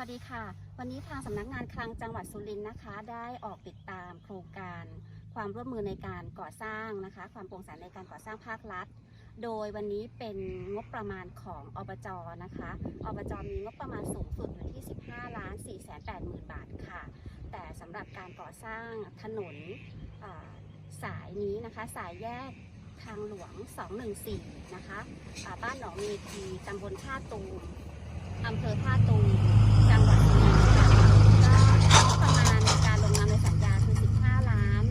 วัสดีค่ะ วันนี้ทางสำนักงานคลังจังหวัดสุรินทร์นะคะ ได้ออกติดตามโครงการความร่วมมือในการก่อสร้างนะคะ ความโปร่งใสในการก่อสร้างภาครัฐ โดยวันนี้เป็นงบประมาณของอบจนะคะอบจมีงบประมาณสูงสุดอยู่ที่ 15ล้าน4 8 0 0 0 0บาทค่ะ แต่สำหรับการก่อสร้างถนนอ่าสายนี้นะคะ สายแยกทางหลวง 214 นะคะอ่าบ้านหนองเมทีตำบลท่าตูม อำเภอท่าตูมจังหวัดสุรินทร์ค่ะก็ประมาณในการลงนามในสัญญาคือ 15 ล้าน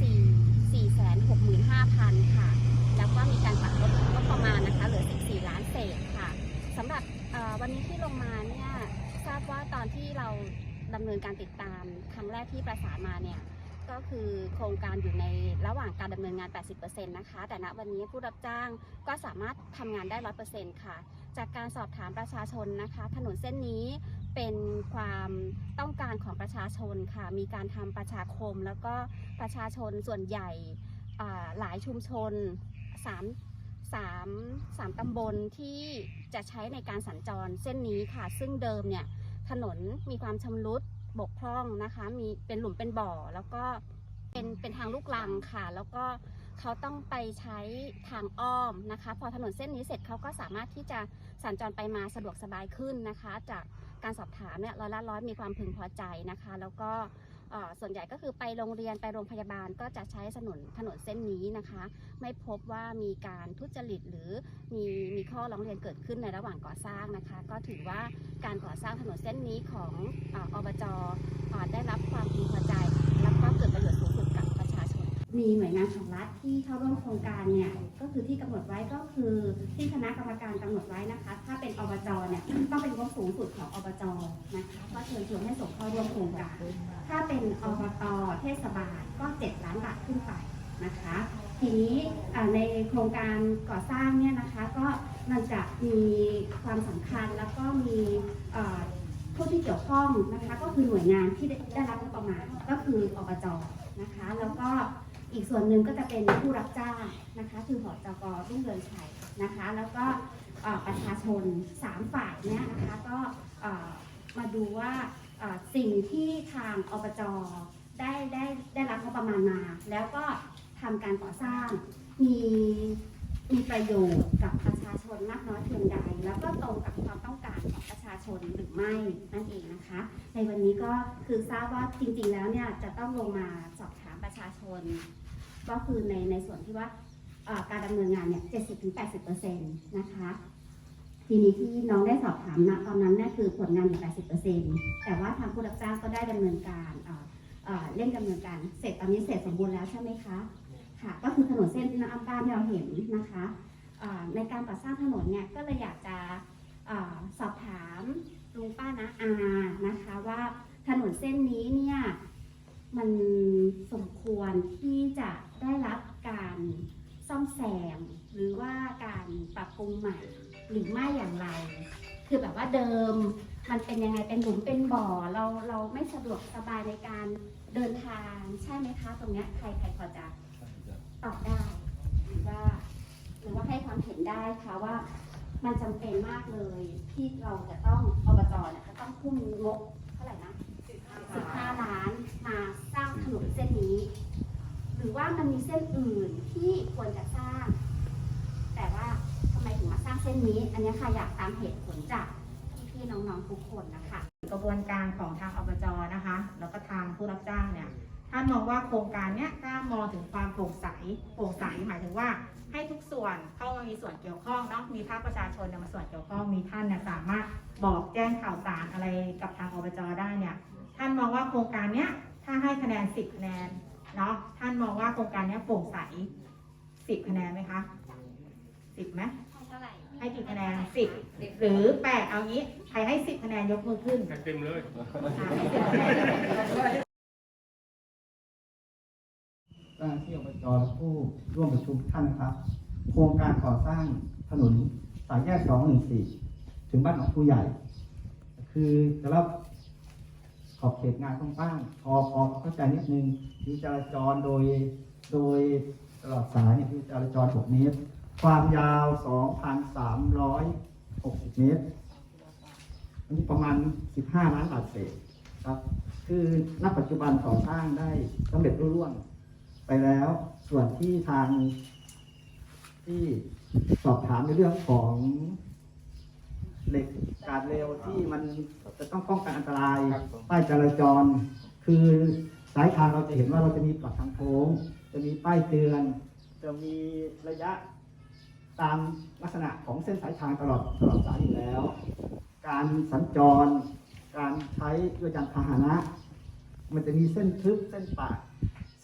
4 4แสน6หมื่น5พันค่ะ แล้วก็มีการปรับลดงบประมาณนะคะเหลือ 14 ล้านเศษค่ะสำหรับวันนี้ที่ลงมาเนี่ยทราบว่าตอนที่เราดำเนินการติดตามครั้งแรกที่ประสานมาเนี่ย ก็คือโครงการอยู่ในระหว่างการดำเนินงาน 80%นะคะ แต่ณวันนี้ผู้รับจ้างก็สามารถทำงานได้ 100%ค่ะ จากการสอบถามประชาชนนะคะ ถนนเส้นนี้เป็นความต้องการของประชาชนค่ะ มีการทำประชาคม แล้วก็ประชาชนส่วนใหญ่หลายชุมชนสามสามสามตำบลที่จะใช้ในการสัญจรเส้นนี้ค่ะ ซึ่งเดิมเนี่ยถนนมีความชำรุด บกพร่องนะคะ มีเป็นหลุมเป็นบ่อ แล้วก็เป็นเป็นทางลูกลังค่ะ แล้วก็เขาต้องไปใช้ทางอ้อมนะคะ พอถนนเส้นนี้เสร็จเขาก็สามารถที่จะสัญจรไปมาสะดวกสบายขึ้นนะคะ จากการสอบถามเนี่ยร้อยละร้อยมีความพึงพอใจนะคะ แล้วก็ ส่วนใหญ่ก็คือไปโรงเรียนไปโรงพยาบาลก็จะใช้ถนนถนนเส้นนี้นะคะ ไม่พบว่ามีการทุจริตหรือมีมีข้อร้องเรียนเกิดขึ้นในระหว่างก่อสร้างนะคะ ก็ถือว่าการก่อสร้างถนนเส้นนี้ของออบจอได้รับความพึงพอใจแล้วก็ มีหน่วยงานของรัฐที่เข้าร่วมโครงการเนี่ยก็คือที่กำหนดไว้ก็คือที่คณะกรรมการกำหนดไว้นะคะ ถ้าเป็นอบจเนี่ยต้องเป็นงบสูงสุดของอบจนะคะก็เชิญชวนให้ส่งเข้าร่วมโครงการ ถ้าเป็นอบตเทศบาลก็7ล้านบาทขึ้นไปนะคะ ทีนี้ในโครงการก่อสร้างเนี่ยนะคะก็มันจะมีความสำคัญแล้วก็มีผู้ที่เกี่ยวข้องนะคะก็คือหน่วยงานที่ได้รับงบประมาณก็คืออบจนะคะ แล้วก็ อีกส่วนหนึ่งก็จะเป็นผู้รับจ้างนะคะคือหอจกรุ่งเรืองชัยนะคะ แล้วก็ประชาชนสามฝ่ายเนี่ยนะคะก็มาดูว่าสิ่งที่ทางอบจได้ได้ได้รับงบประมาณมา แล้วก็ทำการก่อสร้างมี มีประโยชน์กับประชาชนมากน้อยเพียงใด แล้วก็ตรงกับความต้องการของประชาชนหรือไม่นั่นเองนะคะ ในวันนี้ก็คือทราบว่าจริง ๆ แล้วเนี่ยจะต้องลงมาสอบถามประชาชน ก็คือในในส่วนที่ว่าการดำเนินงานเนี่ย70-80%นะคะ ทีนี้ที่น้องได้สอบถามนะตอนนั้นเนี่ยคือผลงานอยู่80%แต่ว่าทางผู้รับจ้างก็ได้ดำเนินการเอ่อเอ่อเร่งดำเนินการเสร็จตอนนี้เสร็จสมบูรณ์แล้วใช่ไหมคะ ค่ะ ก็คือถนนเส้นน้าบ้านที่เราเห็นนะคะในการก่อสร้างถนนเนี่ยก็เลยอยากจะสอบถามลุงป้านะอานะคะว่าถนนเส้นนี้เนี่ยมันสมควรที่จะได้รับการซ่อมแซม หรือว่าการปรับปรุงใหม่หรือไม่อย่างไร คือแบบว่าเดิมมันเป็นยังไงเป็นหลุมเป็นบ่อเราเราไม่สะดวกสบายในการเดินทางใช่ไหมคะ ตรงเนี้ยใครใครพอจะ ตอบได้หรือว่าหรือว่าให้ความเห็น ได้ค่ะว่ามันจำเป็นมากเลยที่เราจะต้องอบจเนี่ยจะต้องทุ่มงบเท่าไหร่นะ15ล้านมาสร้างถนนเส้นนี้ หรือว่ามันมีเส้นอื่นที่ควรจะสร้าง แต่ว่าทำไมถึงมาสร้างเส้นนี้ อันนี้ค่ะอยากตามเหตุผลจากพี่ๆน้องๆทุกคนนะคะ กระบวนการของทางอบจนะคะ แล้วก็ทางผู้รับจ้างเนี่ย ท่านมองว่าโครงการเนี้ยถ้ามองถึงความโปร่งใส โปร่งใสหมายถึงว่า ให้ทุกส่วนเข้ามามีส่วนเกี่ยวข้องเนาะ มีภาคประชาชนเนี่ยมาส่วนเกี่ยวข้อง มีท่านเนี่ยสามารถบอกแจ้งข่าวสารอะไรกับทางอบจได้เนี่ย ท่านมองว่าโครงการเนี้ยถ้าให้คะแนน 10คะแนนเนาะ ท่านมองว่าโครงการเนี้ยโปร่งใส 10คะแนนไหมคะ10ไหมเท่าไหร่ให้กี่คะแนน10หรือ8เอางี้ ใครให้10คะแนนยกมือขึ้นให้เต็มเลย เจ้าหน้าที่อบจและผู้ร่วมประชุมทุกท่านนะครับ โครงการก่อสร้างถนนสายแยก 214 ถึงบ้านหนองผู้ใหญ่ คือจะรับขอบเขตงานต้องบ้างพอพอเข้าใจนิดนึงผิวจราจรโดยโดยตลอดสายเนี่ยผิวจราจร 6 เมตร ความยาว 2,360 เมตร อันนี้ประมาณ 15 ล้านบาทเศษครับ คือณปัจจุบันก่อสร้างได้สำเร็จรุ่ร่วง ไปแล้ว ส่วนที่ทางที่สอบถามในเรื่องของเหล็กการเร็วที่มันจะต้องป้องกันอันตรายครับผมป้ายจราจร คือสายทางเราจะเห็นว่าเราจะมีปลอดทางโค้ง จะมีป้ายเตือน จะมีระยะตามลักษณะของเส้นสายทางตลอดตลอดสายอยู่แล้ว การสัญจร การใช้ด้วยยานพาหนะ มันจะมีเส้นทึบเส้นปะ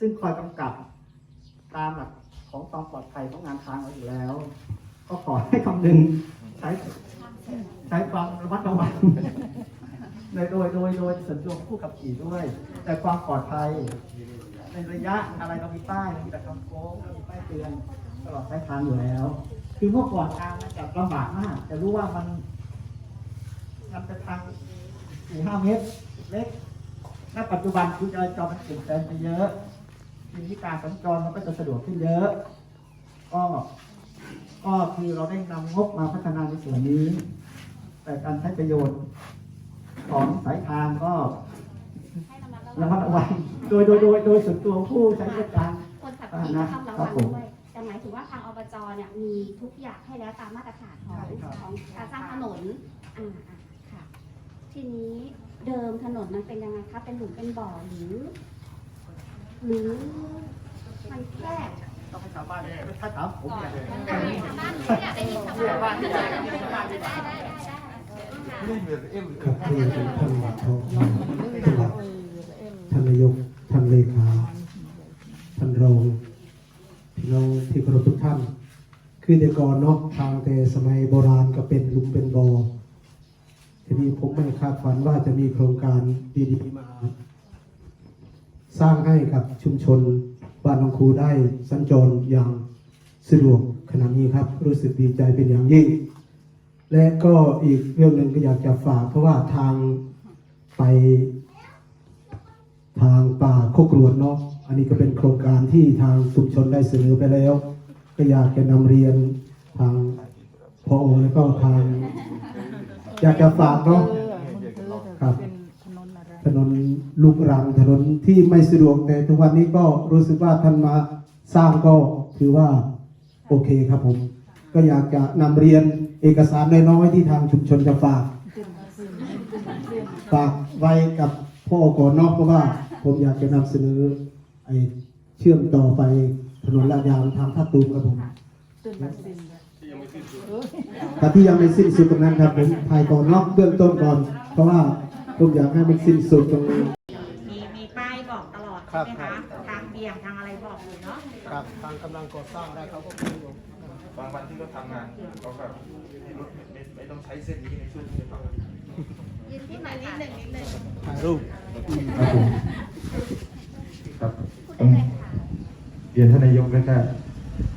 ซึ่งคอยกำกับตามหลักของความปลอดภัยของงานทางเราอยู่แล้ว ก็ขอให้คำนึงใช้ใช้ความระมัดระวังโดยโดยโดยโดยส่วนตัวผู้ขับขี่ด้วย แต่ความปลอดภัย ในระยะอะไรเรามีป้ายเรามีแต่คำโค้งเรามีป้ายเตือนตลอดสายทางอยู่แล้ว คือเมื่อก่อนทางมันจะลำบากมาก จะรู้ว่ามันมันเป็นทางสี่ห้าเมตรเล็กณปัจจุบันคือจราจรมันเปลี่ยนแปลงไปเยอะ ทีนี้การสัญจรมันก็จะสะดวกขึ้นเยอะ ก็ก็คือเราได้นำงบมาพัฒนาในส่วนนี้ แต่การใช้ประโยชน์ของสายทางก็ให้ระมัดระระมัวัดงระวังโดยโดยโดยโดยส่วนตัวผู้ใช้บริการคนขับขี่ก็ต้องระวังด้วยแต่หมายถึงว่าทางอบจเนี่ยมีทุกอย่างให้แล้วตามมาตรฐานของใช่ครับของการสร้างถนนอ่าอ่าค่ะ ทีนี้เดิมถนนมันเป็นยังไงคะเป็นหลุมเป็นบ่อหรือ หรือมันแคบต้องให้ชาวบ้านถ้าถามผมเนี่ยชาวบ้านอยากได้ยินชาวบ้านได้ได้ได้ได้ครับที่เป็นท่านมาทองท่านหลักท่านนายกท่านเลขาท่านรองพี่น้องที่เคารพทุกท่าน คือแต่ก่อนเนาะทางแต่สมัยโบราณก็เป็นลุมเป็นบ่อทีนี้ผมไม่คาดฝันว่าจะมีโครงการดีๆมา สร้างให้กับชุมชนบ้านหนองคูได้สัญจรอย่างสะดวกขณะนี้ครับ รู้สึกดีใจเป็นอย่างยิ่ง และก็อีกเรื่องหนึ่งก็อยากจะฝากเพราะว่าทางไปทางป่าโคกรวนเนาะอันนี้ก็เป็นโครงการที่ทางชุมชนได้เสนอไปแล้ว ก็อยากจะนำเรียนทางพอแล้วก็ทาง อยากจะฝากเนาะครับถนน ลูกรังถนนที่ไม่สะดวกแต่ทุกวันนี้ก็รู้สึกว่าท่านมาสร้างก็ถือว่าโอเคครับผม ก็อยากจะนำเรียนเอกสารน้อยๆที่ทางชุมชนจะฝากฝากไว้กับพ่อก่อนเนาะเพราะว่าผมอยากจะนำเสนอไอ้เชื่อมต่อไปถนนลาดยางทางท่าตูมครับผมแต่ที่ยังไม่สิ้นสุดตรงนั้นครับผมถ่ายก่อนเนาะเบื้องต้นก่อน เพราะว่าผมอยากให้มันสิ้นสุดตรงนี้ มีมีป้ายบอกตลอด ครัใช่บไหมคะทางเบี่ยงทางอะไรบอกอยู่เนาะครับทางกำลังก่อสร้างได้เขาก็คุยอยู่ บางวันที่เขาทำงานเขาก็ให้รถไม่ไม่ไม่ต้องใช้เส้นนี้ในช่วงที่เขายืนที่ไหนนิดหนึ่งนิดหนึ่ง ถ่ายรูป ครับพูดได้เลยค่ะเรียนท่านนายกและก็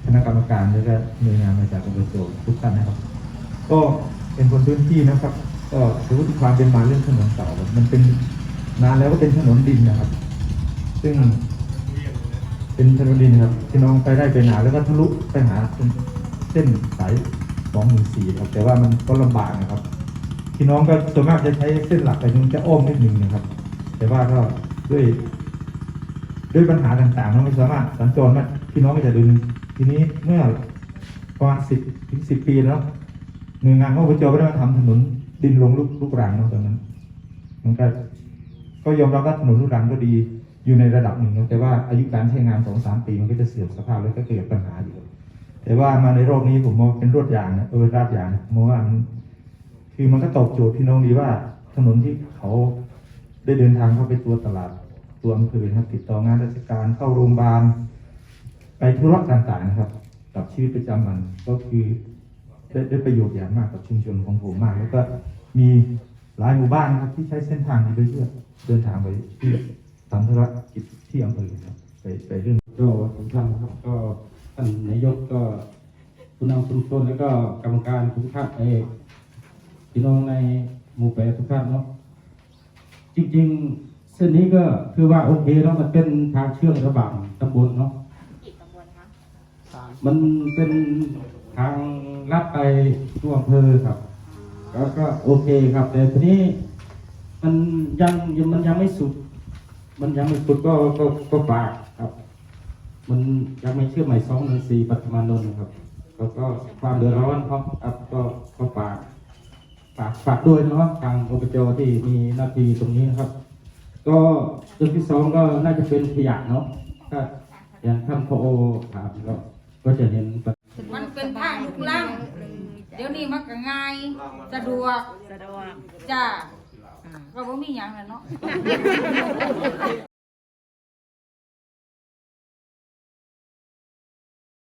คณะกรรมการและก็หน่วยงานมาจากอบจทุกท่านนะครับ ก็เป็นคนพื้นที่นะครับ ก็ถือว่าความเป็นมาเรื่องถนนเก่าครับมันเป็นนานแล้วก็เป็นถนนดินนะครับ ซึ่งเป็นถนนดินครับพี่น้องไปได้ไปหาแล้วก็ทะลุไปหาเส้นสายสองหนึ่งสี่ครับ แต่ว่ามันก็ลำบากนะครับพี่น้องก็ส่วนมากจะใช้เส้นหลักแต่มันจะอ้อมนิดหนึ่งนะครับ แต่ว่าก็ด้วย ด้วยปัญหาต่างๆเราไม่สามารถสัญจรนะพี่น้องก็จะดินทีนี้เมื่อประมาณสิบถึงสิบปีแล้วหน่วยงานของอบจก็ได้มาทำถนนดินลงลูกลูกรังเนาะตอนนั้นมันก็ก็ยอมรับว่าถนนลูกรังก็ดี อยู่ในระดับหนึ่งนะแต่ว่าอายุการใช้งานสองสามปีมันก็จะเสื่อมสภาพแล้วก็เกิดปัญหาอยู่แต่ว่ามาในโรอบนี้ผมมองเป็นรวดยางนะเออราดยางนะมองว่ามันคือมันก็ตอบโจทย์พี่น้องดีว่าถนนที่เขาได้เดินทางเข้าไปตัวตลาดตัวอำเภอนะครับติดต่องานราชการเข้าโรงพยาบาลไปธุระต่างๆนะครับ กับชีวิตประจำวันก็คือได้ได้ประโยชน์อย่างมากกับชุมชนของผมมาก แล้วก็มีหลายหมู่บ้านนะครับที่ใช้เส้นทางนี้ด้วยเพื่อเดินทางไปที่ ทำธุรกิจที่อำเภอนะครับไปไปเรื่องก็ทุกท่านนะครับก็ท่านนายกก็ผู้นำชุมชนแล้วก็กรรมการทุกท่านเอกพี่น้องในหมู่แปดทุกท่านเนาะจริงๆ เส้นนี้ก็คือว่าโอเคเนาะมันเป็นทางเชื่อมระหว่างตำบลเนาะกี่ตำบลคะมันเป็นทางลัดไปทั่วอำเภอครับอก็ก็โอเคครับ แต่ทีนี้มันยังยังมันยังไม่สุด มันยังไม่สุดก็ก็ก็ฝากครับ มันยังไม่เชื่อใหม่สองหนึ่งสี่ปัตมานนท์ครับก็ก็ความเดือดร้อนครับครับก็ก็ฝากฝากฝากด้วยเนาะทางอบจที่มีหน้าที่ตรงนี้นะครับ ก็เรื่องที่สองก็น่าจะเป็นขยะเนาะถ้าอย่างท่านพอถามก็ก็จะเห็นมันเป็นทางลูกลังเดี๋ยวนี้มันก็ง่าย สะดวกสะดวกจ้า ก็บ่มีหยังแล้วเนาะ